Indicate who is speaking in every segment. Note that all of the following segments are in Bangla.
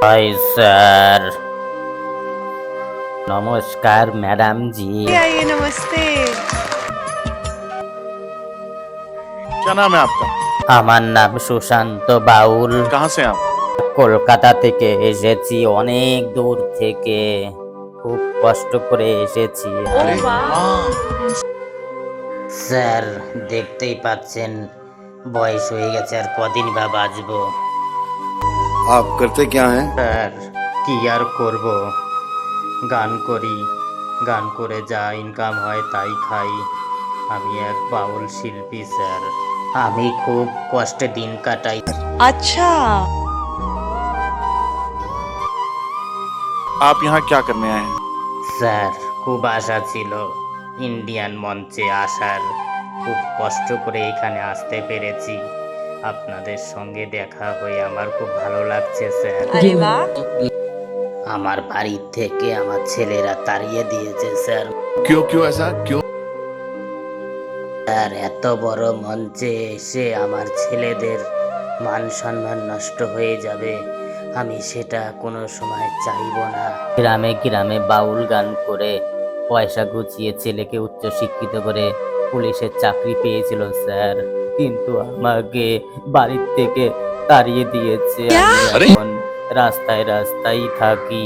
Speaker 1: হাই স্যার নমস্কার ম্যাডাম জি
Speaker 2: आइए नमस्ते
Speaker 3: क्या नाम है आपका
Speaker 1: আমার নাম সুশান্ত বাউল
Speaker 3: कहाँ से हैं आप
Speaker 1: কলকাতা থেকে এসেছি অনেক দূর থেকে খুব কষ্ট করে এসেছি
Speaker 3: अरे वाह
Speaker 1: স্যার দেখতেই পাচ্ছেন বয়স হয়ে গেছে আর কদিন বা বাঁচবো
Speaker 4: আপ করতে ক্যা হ্যাঁ
Speaker 1: স্যার কি আর করব? গান করি গান করে যা ইনকাম হয় তাই খাই। আমি এক বাউল শিল্পী স্যার। আমি খুব কষ্টে দিন কাটাই।
Speaker 3: আচ্ছা। আপ ইহা ক্যা করনে আয়ে
Speaker 1: স্যার খুব আশা ছিল। ইন্ডিয়ান মঞ্চে আসার। খুব কষ্ট করে এখানে আসতে পেরেছি। আপনাদের সঙ্গে দেখা হয়ে আমার খুব ভালো লাগছে স্যার
Speaker 2: अरे वाह
Speaker 1: আমার বাড়ির থেকে আমার ছেলেরা তাড়িয়ে দিয়েছে স্যার
Speaker 4: क्यों क्यों ऐसा क्यों
Speaker 1: স্যার এত বড় মঞ্চে এসে আমার ছেলেদের মান সম্মান নষ্ট হয়ে যাবে আমি সেটা কোনো সময় চাইবো না গ্রামে গ্রামে বাউল গান করে পয়সা গুছিয়ে ছেলেকে উচ্চ শিক্ষিত করে পুলিশের চাকরি পেয়েছিল স্যার কিন্তু আমাকে বাড়ির থেকে তাড়িয়ে দিয়েছে আমি এখন রাস্তায় রাস্তায় থাকি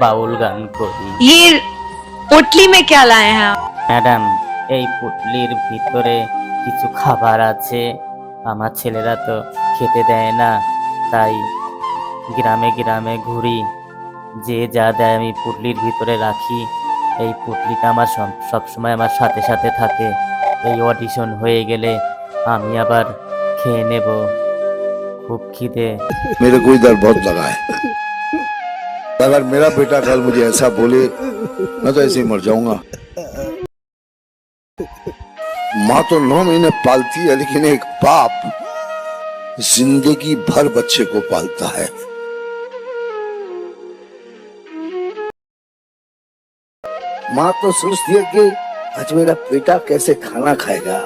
Speaker 1: বাউল গান করি
Speaker 2: ये पोटली में क्या लाए हैं आप
Speaker 1: ম্যাডাম এই পুটলির ভিতরে কিছু খাবার আছে আমার ছেলেরা তো খেতে দেয় না তাই গ্রামে গ্রামে ঘুরি যে যা দেয় আমি পুটলির ভিতরে রাখি এই পুটলিটা আমার সব- সবসময় আমার সাথে সাথে থাকে এই অডিশন হয়ে গেলে আমি আবার খেয়ে নেব খুব খিদে
Speaker 4: मेरे को इधर बहुत लगा है अगर मेरा बेटा कल मुझे ऐसा बोले मैं तो ऐसे ही मर जाऊंगा माँ तो नौ महीने पालती है लेकिन एक बाप जिंदगी भर बच्चे को पालता है माँ तो सोचती है कि आज मेरा बेटा कैसे खाना खाएगा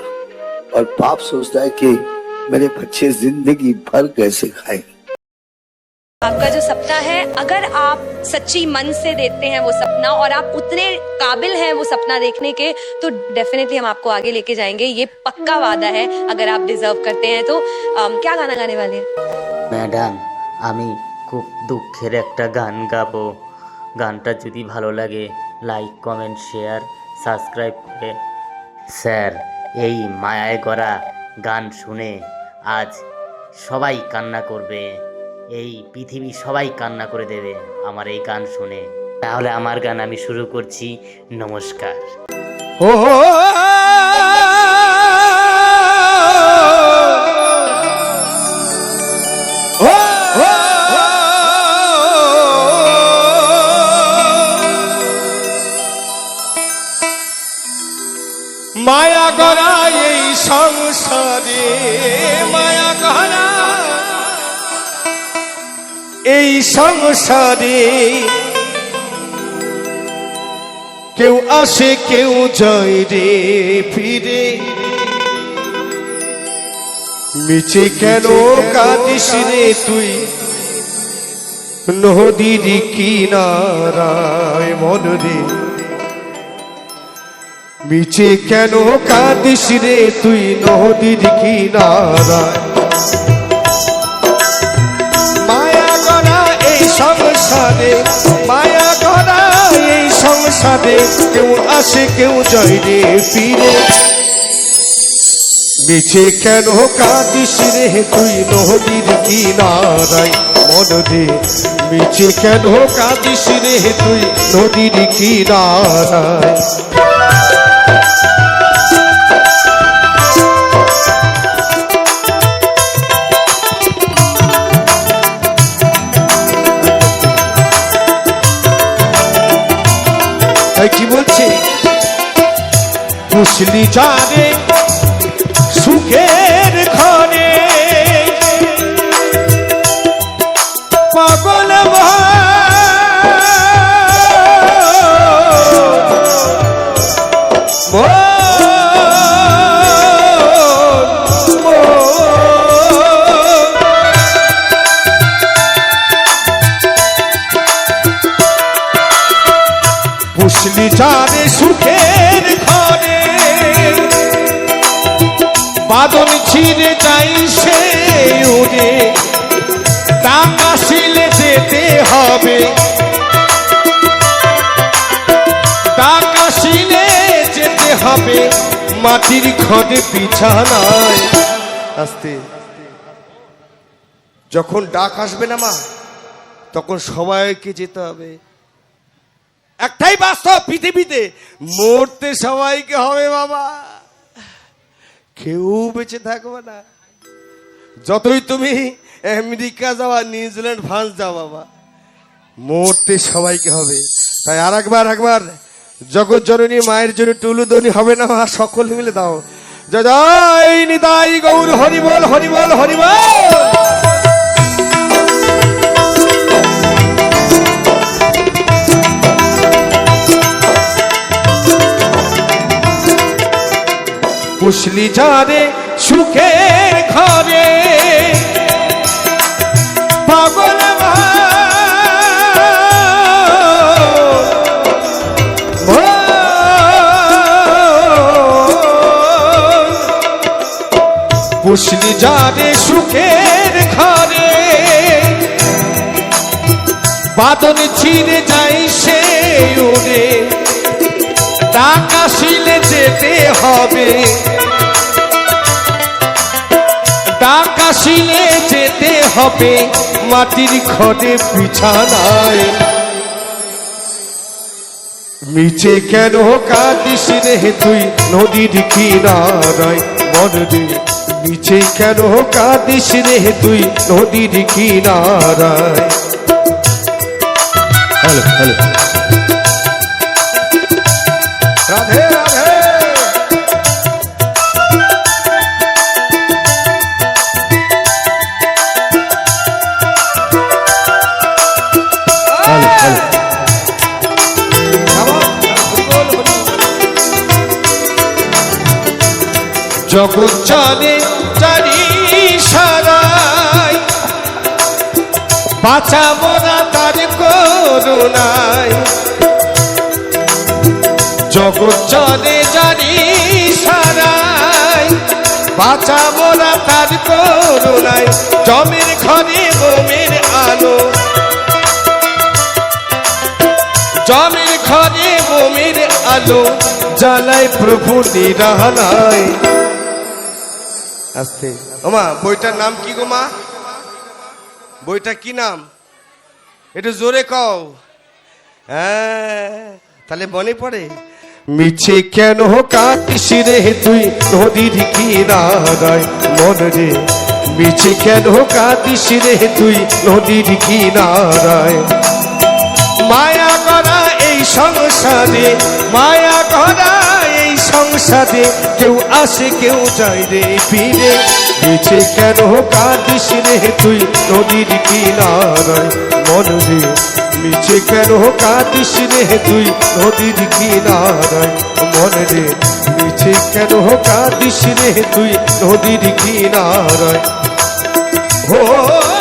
Speaker 4: और बाप सोचता है कि मेरे बच्चे जिंदगी भर कैसे खाएंगे
Speaker 5: आपका जो सपना है अगर आप सच्ची मन से देखते हैं वो सपना और आप उतने काबिल हैं वो सपना देखने के तो डेफिनेटली हम आपको आगे लेके जाएंगे ये पक्का वादा है अगर आप डिजर्व करते हैं तो अम, क्या गाना गाने वाले हैं
Speaker 1: ম্যাডাম আমি খুব দুঃখের একটা গান গাবো গানটা যদি ভালো লাগে লাইক কমেন্ট শেয়ার সাবস্ক্রাইব করে স্যার এই মায়ায় গড়া গান শুনে আজ সবাই কান্না করবে। এই পৃথিবী সবাই কান্না করে দেবে আমার এই গান শুনে। তাহলে আমার গান আমি শুরু করছি। নমস্কার।
Speaker 6: মায়া সংসারে মায়া করা এই সংসারে কেউ আসে, কেউ যায় রে ফিরে। মিছে কেন কাঁদিস রে তুই? নদীর কিনারায় মন রে। মিছে কেন কাঁদিস রে তুই নদীর কিনারায়? মায়া করা এই সংসারে, মায়া করা এই সংসারে, কেউ আসে কেউ যায় রে ফিরে। মিছে কেন কাঁদিস রে তুই নদীর কিনারায়? মন রে, মিছে কেন কাঁদিস রে তুই নদীর কিনারায়? মুসলি জানে সুখের ছিঁড়ে যাই সে উড়ে। টাকা শিলে যেতে হবে। টাকা শিলে যেতে হবে। মাটির ঘরে বিছানায়। আস্তে। যখন ডাক আসবে না মা, তখন সবাইকে যেতে হবে। একটাই বাস্তব পৃথিবীতে, মরতে সবাইকে হবে বাবা। কেউ বেঁচে থাকবে না। যতই তুমি আমেরিকা যাওয়া, নিউজিল্যান্ড, ফ্রান্স যাও বাবা, মরতে সবাইকে হবে। তাই আর একবার একবার জগৎ জননী মায়ের জন্য টুলুদনি হবে না মা সকলে মিলে দাও। জয় নিতাই গৌর হরিবল হরিবল হরিবল পুষলি যারে সুখের ঘরে। পাগল পুষলি যারে সুখের ঘরে। বাদন ছিঁড়ে যাই সে উড়ে। টাকা শিলে যেতে হবে। টাকা শিলে যেতে হবে, মাটির ঘরে বিছানায়। নিচে কেন কাঁদিস রে তুই নদীর কিনারায়? মনরে নিচে কেন কাঁদিস রে তুই নদীর কিনারায়? Hello hello. জগৎ চলে চারি সারাই। বাঁচা মোরা তার করুণায় জগৎ চলে জানি সারাই। বাঁচা মোরা তার করুণায় জমের ঘরে বোমের আলো। জমের ঘরে বোমের আলো। জ্বালায় প্রভু নিরালায় আস্তে। ওমা বইটার নাম কি গো মা? বইটা কি নাম? একটু জোরে কও। হ্যাঁ তাহলে মনে পড়ে। মিছে কেন কাটিস রে তুই? নদীর কিনারায় মন রে। মিছে কেন কাটিস রে তুই? নদীর কিনারায়। মায়া করা এই সংসারে, মায়া করা সংসারে কেউ আসে, কেউ যায় রে ফিরে। বেঁচে কেন কাঁদিস রে তুই নদীর কিনারায়? মন রে মিছে কেন কাঁদিস রে তুই নদীর কিনারায়? মন রে মিছে কেন কাঁদিস রে তুই নদীর কিনারায়? ও